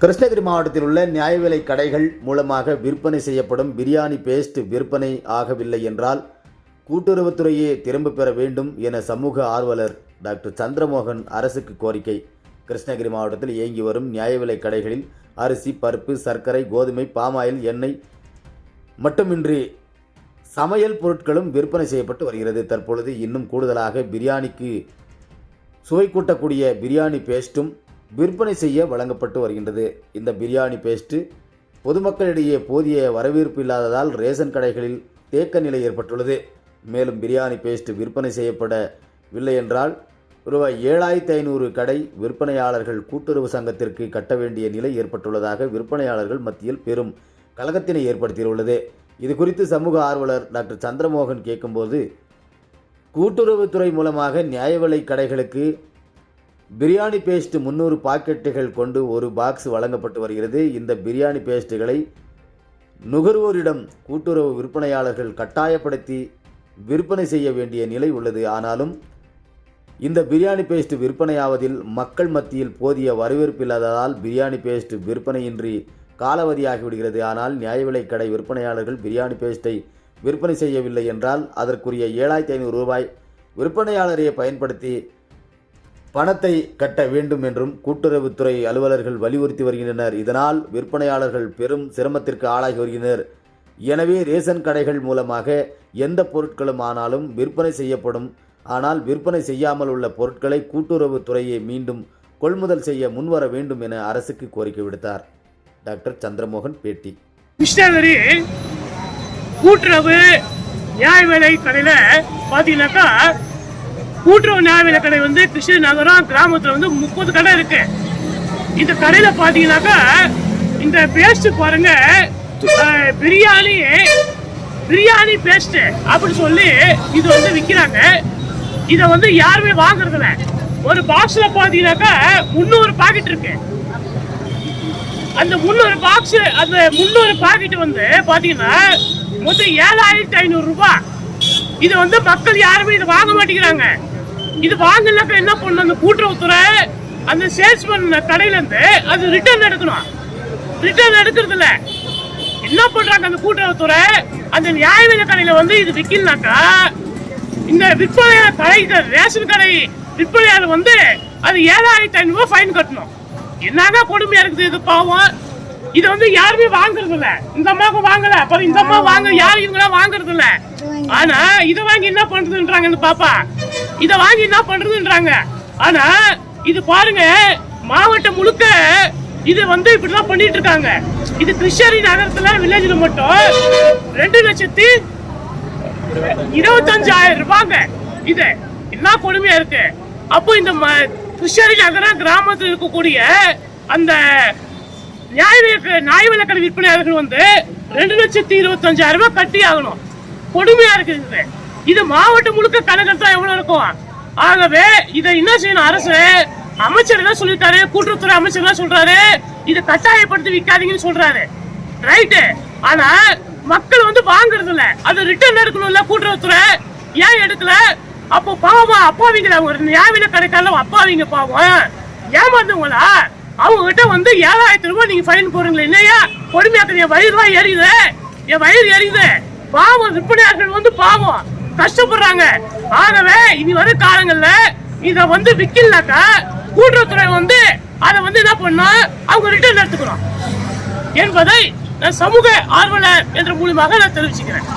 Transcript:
கிருஷ்ணகிரி மாவட்டத்தில் உள்ள நியாய விலை கடைகள் மூலமாக விற்பனை செய்யப்படும் பிரியாணி பேஸ்ட் விற்பனை ஆகவில்லை என்றால் கூட்டுறவுத்துறையே திரும்பப் பெற வேண்டும் என சமூக ஆர்வலர் டாக்டர் சந்திரமோகன் அரசுக்கு கோரிக்கை. கிருஷ்ணகிரி மாவட்டத்தில் இயங்கி வரும் நியாய விலை கடைகளில் அரிசி பருப்பு சர்க்கரை கோதுமை பாமாயில் எண்ணெய் மட்டுமின்றி சமையல் பொருட்களும் விற்பனை செய்யப்பட்டு வருகிறது. தற்பொழுது இன்னும் கூடுதலாக பிரியாணிக்கு சுவை கூட்டக்கூடிய பிரியாணி பேஸ்ட்டும் விற்பனை செய்ய வழங்கப்பட்டு வருகின்றது. இந்த பிரியாணி பேஸ்ட்டு பொதுமக்களிடையே போதிய வரவேற்பு இல்லாததால் ரேஷன் கடைகளில் தேக்க நிலை ஏற்பட்டுள்ளது. மேலும் பிரியாணி பேஸ்ட் விற்பனை செய்யப்படவில்லை என்றால் ரூபாய் ஏழாயிரத்தி ஐநூறு கடை விற்பனையாளர்கள் கூட்டுறவு சங்கத்திற்கு கட்ட வேண்டிய நிலை ஏற்பட்டுள்ளதாக விற்பனையாளர்கள் மத்தியில் பெரும் கலகத்தினை ஏற்படுத்தியுள்ளது. இது குறித்து சமூக ஆர்வலர் டாக்டர் சந்திரமோகன் கேட்கும்போது கூட்டுறவுத்துறை மூலமாக நியாய விலை கடைகளுக்கு பிரியாணி பேஸ்ட் முந்நூறு பாக்கெட்டுகள் கொண்டு ஒரு பாக்ஸ் வழங்கப்பட்டு வருகிறது. இந்த பிரியாணி பேஸ்ட்டுகளை நுகர்வோரிடம் கூட்டுறவு விற்பனையாளர்கள் கட்டாயப்படுத்தி விற்பனை செய்ய வேண்டிய நிலை உள்ளது. ஆனாலும் இந்த பிரியாணி பேஸ்ட் விற்பனையாவதில் மக்கள் மத்தியில் போதிய வரவேற்பு இல்லாததால் பிரியாணி பேஸ்ட் விற்பனையின்றி காலாவதியாகி விடுகிறது ஆனால் நியாய விலைக் கடை விற்பனையாளர்கள் பிரியாணி பேஸ்ட்டை விற்பனை செய்யவில்லை என்றால் அதற்குரிய ஏழாயிரத்தி ஐநூறு ரூபாய் விற்பனையாளரையை பயன்படுத்தி பணத்தை கட்ட வேண்டும் என்றும் கூட்டுறவுத்துறை அலுவலர்கள் வலியுறுத்தி வருகின்றனர். இதனால் விற்பனையாளர்கள் பெரும் சிரமத்திற்கு ஆளாகி வருகின்றனர். எனவே ரேசன் கடைகள் மூலமாக எந்த பொருட்களும் ஆனாலும் விற்பனை செய்யப்படும். ஆனால் விற்பனை செய்யாமல் உள்ள பொருட்களை கூட்டுறவுத்துறையை மீண்டும் கொள்முதல் செய்ய முன்வர வேண்டும் என அரசுக்கு கோரிக்கை விடுத்தார். டாக்டர் சந்திரமோகன் பேட்டி. கிருஷ்ணகிரி கூட்டுறவு நியாய விலை கடையில பாத்தீங்கன்னாக்கா கூட்டுறவு நியாய விலை கடை வந்து கிருஷ்ணகிரி நகரம் கிராமத்துல வந்து முப்பது கடை இருக்கு. இந்த கடையில பாத்தீங்கன்னாக்கா இந்த பேஸ்ட் பாருங்க பிரியாணி பிரியாணி பேஸ்ட் அப்படி சொல்லி இது வந்து விக்கிறாங்க. இதை வந்து யாருமே வாங்குறதில்ல. ஒரு பாக்ஸில் பார்த்தீங்கன்னாக்கா முந்நூறு பாக்கெட் இருக்கு. அந்த முந்நூறு பாக்ஸ் அந்த முந்நூறு பாக்கெட் வந்து பாத்தீங்கன்னா மொத்தம் ஏழாயிரத்தி ஐநூறு ரூபாய் இது வந்து மக்கள் யாருமே இதை வாங்க மாட்டேங்கிறாங்க. இது வாங்கினாக்கா என்ன பண்ணணும்? அந்த கூட்டுறவுத்துறை அந்த சேல்ஸ்மேன் கடையில இருந்து அது ரிட்டர்ன் எடுக்கணும். ரிட்டர்ன் எடுக்கிறது என்ன பண்றாங்க அந்த கூட்டுறவுத்துறை? அந்த நியாய விலை கடையில வந்து இது விக்கலனாக்கா இந்த விற்பனையாளர் கடை ரேஷன் கடை விற்பனையாளர் வந்து அது ஏழாயிரத்தி ஐநூறு ரூபாய் ஃபைன் கட்டணும். என்னதான் கொடுமையா இருக்குது இது பாவம்? இது வந்து யாருமே வாங்குறது இல்ல இந்த அம்மாவுக்கு வாங்கல. அப்புறம் இந்த அம்மா வாங்க யாரும் இவங்களா வாங்குறது இல்ல ஆனா இதை வாங்கி என்ன பண்றதுன்றாங்க இந்த பாப்பா. இதை வாங்கி என்ன பண்றதுன்றாங்க. ஆனா இது பாருங்க மாவட்டம் முழுக்க இது வந்து இப்படிதான் பண்ணிட்டு இருக்காங்க இது கிருஷ்ணகிரி நகரத்துல வில்லேஜ்ல மட்டும் ரெண்டு லட்சத்தி இருபத்தஞ்சாயிரம் ரூபாங்க. இது என்ன கொடுமையா இருக்கு? அப்போ இந்த ம- கிருஷ்ணகிரி நகரம் கிராமத்தில் இருக்கக்கூடிய அந்த நியாய நியாய விலக்கடை விற்பனையாளர்கள் வந்து ரெண்டு லட்சத்தி இருபத்தஞ்சாயிரம் ரூபாய் கட்டி ஆகணும். கொடுமையா இருக்குது. இது இது மாவட்டம் முழுக்க கணக்கெடுத்தா எவ்வளவு இருக்கும்? ஆகவே இதை என்ன செய்யணும்? அரசு அமைச்சர் என்ன சொல்லிட்டாரு கூட்டுறவுத்துறை அமைச்சர் என்ன சொல்றாரு? இதை கட்டாயப்படுத்தி விற்காதீங்கன்னு சொல்றாரு. ரைட்டு ஆனா மக்கள் வந்து வாங்குறது இல்ல அது ரிட்டர்ன் எடுக்கணும்ல கூட்டுறவுத்துறை? ஏன் எடுக்கல? அப்போ பாவமா அப்பாவிங்களா ஒரு நியாய கடைக்கால அப்பாவிங்க பாவம். ஏமாந்தவங்களா? அவங்க கிட்ட வந்து ஏழாயிரத்தி ரூபாய் நீங்க ஃபைன் போடுறீங்களே என்னையா கொடுமையாக்குது என் வயிறு ரூபாய் எரியுது. என் வயிறு எரியுது. பாவம் விற்பனையாளர்கள் வந்து பாவம். கஷ்டப்படுறாங்க. ஆகவே இனி வரும் காலங்கள்ல இத வந்து விக்கலனாக்கா கூட்டுறவுத்துறை வந்து அதை வந்து என்ன பண்ணா அவங்க ரிட்டர்ன் எடுத்துக்கணும். என்பதை நான் சமூக ஆர்வலர் என்ற மூலியமாக நான் தெரிவிச்சுக்கிறேன்.